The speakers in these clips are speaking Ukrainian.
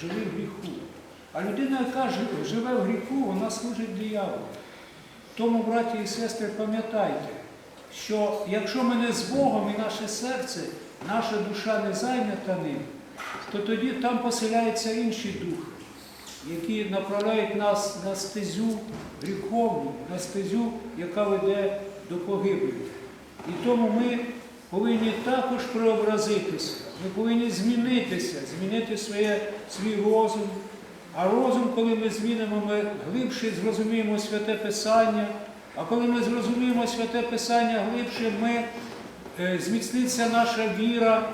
живі в гріху. А людина, яка живе в гріху, вона служить дияволу. Тому, браті і сестри, пам'ятайте, що якщо ми не з Богом і наше серце, наша душа не зайнята ним, то тоді там поселяються інші духи, які направляють нас на стезю гріховну, на стезю, яка веде до погибелі. І тому ми повинні також преобразитися, ми повинні змінитися, змінити своє, свій розум. А розум, коли ми змінимо, ми глибше зрозуміємо святе Писання. А коли ми зрозуміємо святе Писання глибше, ми е, зміцниться наша віра,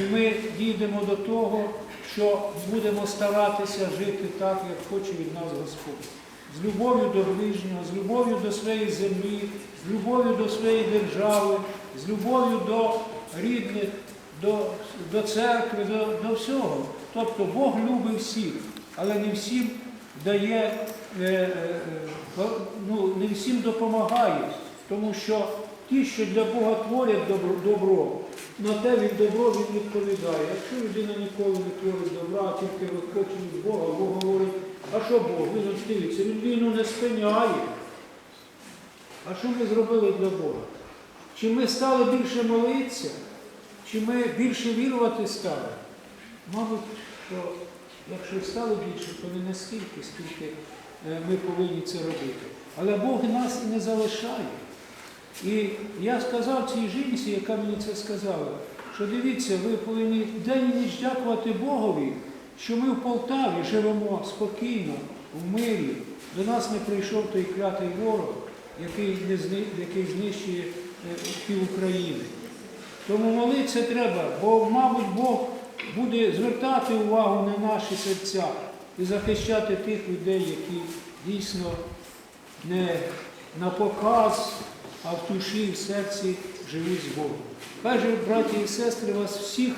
і ми дійдемо до того, що будемо старатися жити так, як хоче від нас Господь. З любов'ю до ближнього, з любов'ю до своєї землі, з любов'ю до своєї держави, з любов'ю до рідних, до, до церкви, до, до всього. Тобто Бог любить всіх, але не всім дає, е, е, е, ну, не всім допомагає, тому що ті, що для Бога творять добро, добро на те від добро він відповідає. Якщо людина ніколи не творить добра, а тільки хоче від Бога, Бог говорить, а що Бог? Він дивиться, він війну не спиняє. А що ми зробили для Бога? Чи ми стали більше молитися, чи ми більше вірувати стали? Мабуть, що якщо стало більше, то не настільки, скільки е, ми повинні це робити. Але Бог нас і не залишає. І я сказав цій жінці, яка мені це сказала, що дивіться, ви повинні день і ніч дякувати Богові, що ми в Полтаві живемо спокійно, в мирі. До нас не прийшов той клятий ворог, який, не який знищує пів України. Тому молитися треба, бо, мабуть, Бог буде звертати увагу на наші серця і захищати тих людей, які дійсно не на показ, а в душі і в серці живуть з Богом. Каже, браті і сестри, вас всіх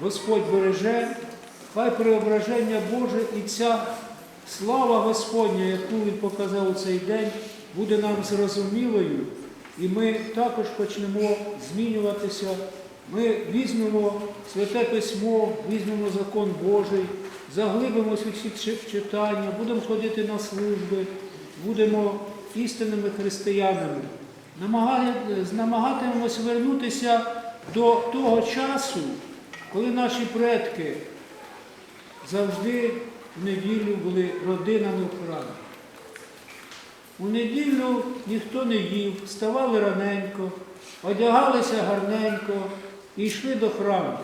Господь береже, хай преображення Боже і ця слава Господня, яку Він показав у цей день, буде нам зрозумілою, і ми також почнемо змінюватися. Ми візьмемо святе письмо, візьмемо закон Божий, заглибимося у всі читання, будемо ходити на служби, будемо істинними християнами. Намагатимемось вернутися до того часу, коли наші предки завжди в неділю були родинами в храмі. У неділю ніхто не їв, вставали раненько, одягалися гарненько і йшли до храму.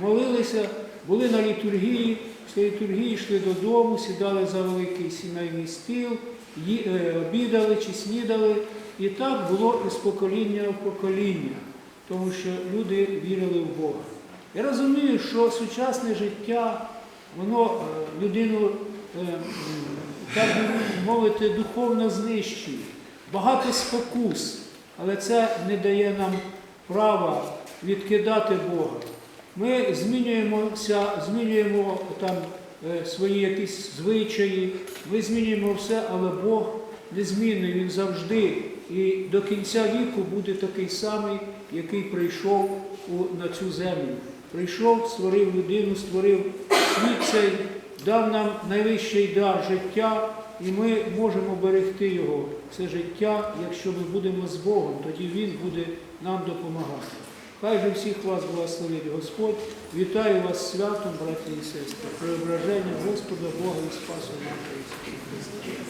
Молилися, були на літургії, після літургії йшли додому, сідали за великий сімейний стіл, е, обідали чи снідали. І так було із покоління в покоління, тому що люди вірили в Бога. Я розумію, що сучасне життя, воно е, людину, е, так би мовити, духовно знищує. Багато спокус, але це не дає нам права відкидати Бога. Ми змінюємося, змінюємо там е, свої якісь звичаї, ми змінюємо все, але Бог незмінний, Він завжди і до кінця віку буде такий самий, який прийшов на цю землю. Прийшов, створив людину, створив світ цей, дав нам найвищий дар життя, і ми можемо берегти його, це життя, якщо ми будемо з Богом, тоді Він буде нам допомагати. Хай же всіх вас благословить Господь. Вітаю вас святом, браті і сестри, преображення Господа Бога і Спасу нашого.